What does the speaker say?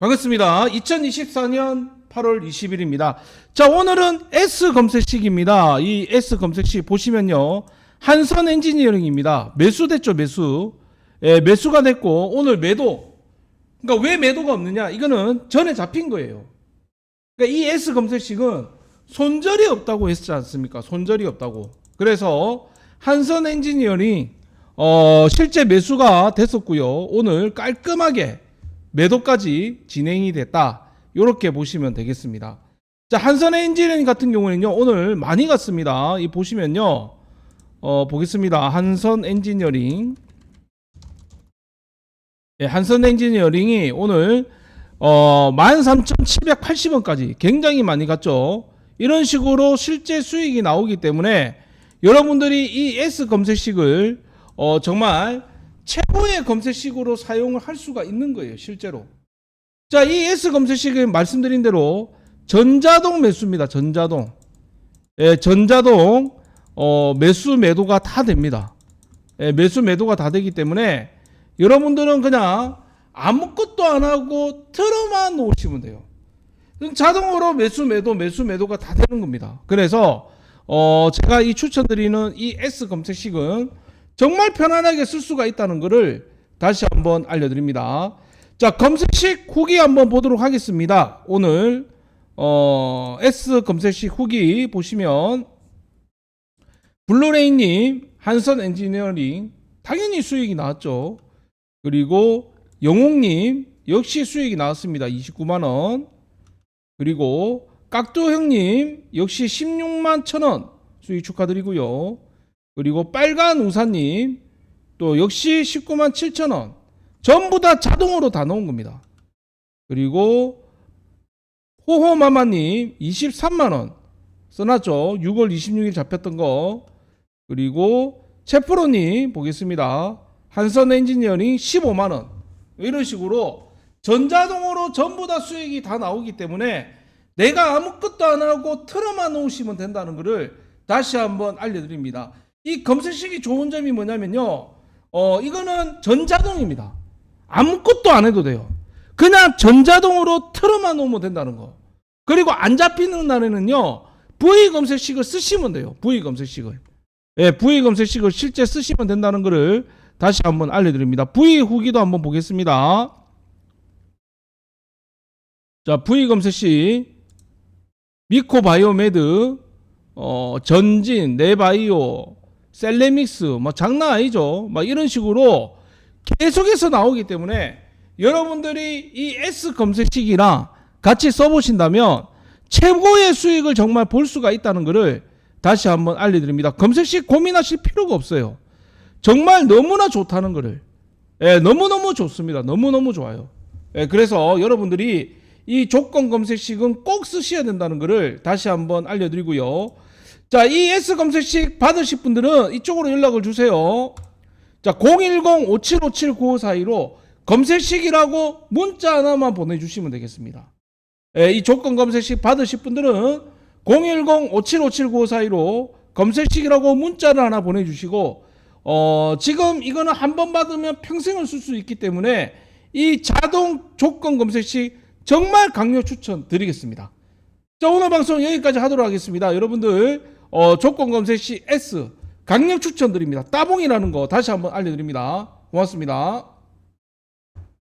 반갑습니다. 2024년 8월 20일입니다. 자, 오늘은 S 검색식입니다. 이 S 검색식 보시면요. 한선 엔지니어링입니다. 매수됐죠, 매수. 예, 매수가 됐고, 오늘 매도. 그러니까 왜 매도가 없느냐? 이거는 전에 잡힌 거예요. 그러니까 이 S 검색식은 손절이 없다고 했지 않습니까? 손절이 없다고. 그래서 한선 엔지니어링, 어, 실제 매수가 됐었고요. 오늘 깔끔하게 매도까지 진행이 됐다. 이렇게 보시면 되겠습니다. 자, 한선 엔지니어링 같은 경우는요, 오늘 많이 갔습니다. 이 보시면요, 어, 보겠습니다. 한선 엔지니어링. 예, 한선 엔지니어링이 오늘, 어, 13,780원까지 굉장히 많이 갔죠. 이런 식으로 실제 수익이 나오기 때문에 여러분들이 이 S 검색식을, 어, 정말 최고의 검색식으로 사용을 할 수가 있는 거예요, 실제로. 자, 이 S 검색식은 말씀드린 대로 전자동 매수입니다. 전자동. 예, 전자동 어, 매수 매도가 다 됩니다. 예, 매수 매도가 다 되기 때문에 여러분들은 그냥 아무것도 안 하고 틀어만 놓으시면 돼요. 자동으로 매수 매도 매수 매도가 다 되는 겁니다. 그래서 어, 제가 이 추천드리는 이 S 검색식은 정말 편안하게 쓸 수가 있다는 것을 다시 한번 알려드립니다. 자, 검색식 후기 한번 보도록 하겠습니다. 오늘 어, S 검색식 후기 보시면 블루레인님, 한선 엔지니어링 당연히 수익이 나왔죠. 그리고 영웅님 역시 수익이 나왔습니다. 29만 원. 그리고 깍두 형님 역시 16만 천 원 수익 축하드리고요. 그리고 빨간 우사님 또 역시 19만 7천 원 전부 다 자동으로 다 넣은 겁니다. 그리고 호호마마님 23만 원 써놨죠. 6월 26일 잡혔던 거 그리고 채프로님 보겠습니다. 한선 엔지니어링 15만 원 이런 식으로 전자동으로 전부 다 수익이 다 나오기 때문에 내가 아무것도 안 하고 틀어만 놓으시면 된다는 것을 다시 한번 알려드립니다. 이 검색식이 좋은 점이 뭐냐면요. 어, 이거는 전자동입니다. 아무것도 안 해도 돼요. 그냥 전자동으로 틀어만 놓으면 된다는 거. 그리고 안 잡히는 날에는요. V 검색식을 쓰시면 돼요. V 검색식을. 예, V 검색식을 실제 쓰시면 된다는 것을 다시 한번 알려드립니다. V 후기도 한번 보겠습니다. 자, V 검색식 미코바이오메드 어, 전진, 네바이오, 셀레믹스, 뭐 장난 아니죠. 막 이런 식으로 계속해서 나오기 때문에 여러분들이 이 S 검색식이랑 같이 써보신다면 최고의 수익을 정말 볼 수가 있다는 것을 다시 한번 알려드립니다. 검색식 고민하실 필요가 없어요. 정말 너무나 좋다는 것을. 예, 너무너무 좋습니다. 너무너무 좋아요. 예, 그래서 여러분들이 이 조건 검색식은 꼭 쓰셔야 된다는 것을 다시 한번 알려드리고요. 자, 이 S 검색식 받으실 분들은 이쪽으로 연락을 주세요. 자, 010-5757-9542로 검색식이라고 문자 하나만 보내주시면 되겠습니다. 예, 이 조건 검색식 받으실 분들은 010-5757-9542로 검색식이라고 문자를 하나 보내주시고, 어, 지금 이거는 한 번 받으면 평생을 쓸 수 있기 때문에 이 자동 조건 검색식 정말 강력 추천 드리겠습니다. 자, 오늘 방송 여기까지 하도록 하겠습니다. 여러분들, 어, 조건 검색식 S 강력 추천드립니다. 따봉이라는 거 다시 한번 알려드립니다. 고맙습니다.